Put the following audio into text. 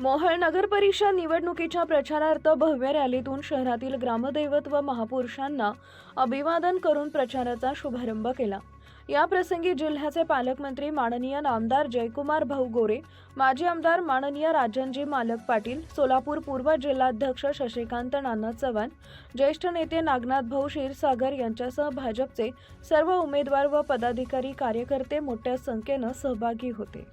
मोहळ नगर परिषद निवडणुकीच्या प्रचारार्थ भव्य रॅलीतून शहरातील ग्रामदैवत व महापुरुषांना अभिवादन करून प्रचाराचा शुभारंभ केला. या प्रसंगी जिल्ह्याचे पालकमंत्री माननीय नामदार जयकुमार भाऊ गोरे माजी आमदार माननीय राजनजी मालक पाटील सोलापूर पूर्व जिल्हाध्यक्ष शशिकांत नाना चव्हाण ज्येष्ठ नेते नागनाथ भाऊ क्षीरसागर यांच्यासह भाजपचे सर्व उमेदवार व पदाधिकारी कार्यकर्ते मोठ्या संख्येनं सहभागी होते.